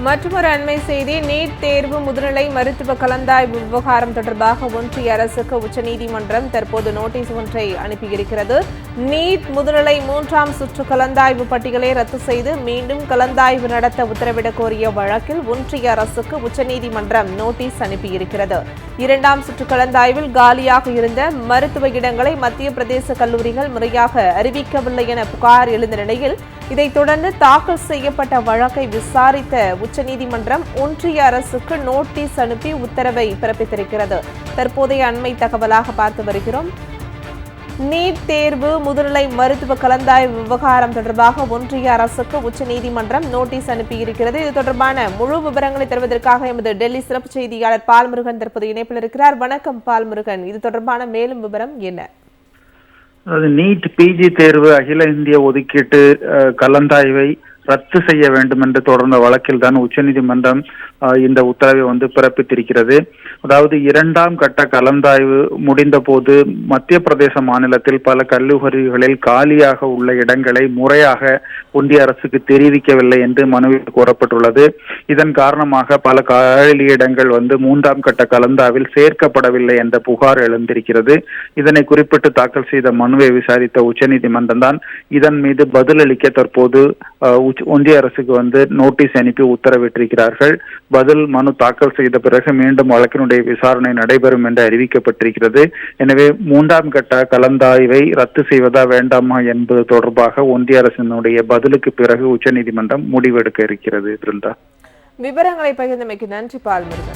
மற்றொரு அண்மை செய்தி நீட் தேர்வு முதுநிலை மருத்துவ கலந்தாய்வு விவகாரம் தொடர்பாக ஒன்றிய அரசுக்கு உச்சநீதிமன்றம் தற்போது நோட்டீஸ் ஒன்றை அனுப்பியிருக்கிறது. நீட் முதுநிலை மூன்றாம் சுற்று கலந்தாய்வு பட்டியலை ரத்து செய்து மீண்டும் கலந்தாய்வு நடத்த உத்தரவிடக் கோரிய வழக்கில் ஒன்றிய அரசுக்கு உச்சநீதிமன்றம் நோட்டீஸ் அனுப்பியிருக்கிறது. இரண்டாம் சுற்று கலந்தாய்வில் காலியாக இருந்த மருத்துவ இடங்களை மத்திய பிரதேச கல்லூரிகள் முறையாக அறிவிக்கவில்லை என புகார் எழுந்த நிலையில் இதைத் தொடர்ந்து தாக்கல் செய்யப்பட்ட வழக்கை விசாரித்த உச்சநீதிமன்றம் ஒன்றிய அரசுக்கு நோட்டீஸ் அனுப்பி உத்தரவை பிறப்பித்திருக்கிறது. தற்போதைய அண்மை தகவலாக பார்த்து வருகிறோம். நீட் தேர்வு முதுநிலை மருத்துவ கலந்தாய்வு விவகாரம் தொடர்பாக ஒன்றிய அரசுக்கு உச்சநீதிமன்றம் நோட்டீஸ் அனுப்பியிருக்கிறது. இது தொடர்பான முழு விவரங்களை தருவதற்காக எமது டெல்லி சிறப்பு செய்தியாளர் பால்முருகன் தற்போது இணைப்பில் இருக்கிறார். வணக்கம் பால்முருகன். இது தொடர்பான மேலும் விவரம் என்ன? அதாவது நீட் பிஜி தேர்வு அகில இந்திய ஒதுக்கீட்டு கலந்தாய்வை ரத்து செய்ய வேண்டும் என்று தொடர்ந்த வழக்கில் தான் உச்சநீதிமன்றம் இந்த உத்தரவை வந்து பிறப்பித்திருக்கிறது. அதாவது இரண்டாம் கட்ட கலந்தாய்வு முடிந்த போது மத்திய பிரதேச மாநிலத்தில் பல கல்லூரிகளில் காலியாக உள்ள இடங்களை முறையாக ஒன்றிய அரசுக்கு தெரிவிக்கவில்லை என்று மனுவில் கூறப்பட்டுள்ளது. இதன் காரணமாக பல காலி இடங்கள் வந்து மூன்றாம் கட்ட கலந்தாவில் சேர்க்கப்படவில்லை என்ற புகார் எழுந்திருக்கிறது. இதனை குறிப்பிட்டு தாக்கல் செய்த மனுவை விசாரித்த உச்சநீதிமன்றம் தான் இதன் மீது பதிலளிக்க தற்போது ஒன்றிய அரசுக்கு வந்து நோட்டீஸ் அனுப்பி உத்தரவிட்டிருக்கிறார்கள். பதில் மனு தாக்கல் செய்த பிறகு மீண்டும் வழக்கினுடைய விசாரணை நடைபெறும் என்று அறிவிக்கப்பட்டிருக்கிறது. எனவே மூன்றாம் கட்ட கலந்தாய்வை ரத்து செய்வதா வேண்டாமா என்பது தொடர்பாக ஒன்றிய அரசினுடைய பதிலுக்கு பிறகு உச்சநீதிமன்றம் முடிவெடுக்க இருக்கிறது பிருந்தா. விவரங்களை பகிர்ந்தமைக்கு நன்றி பால்முருகன்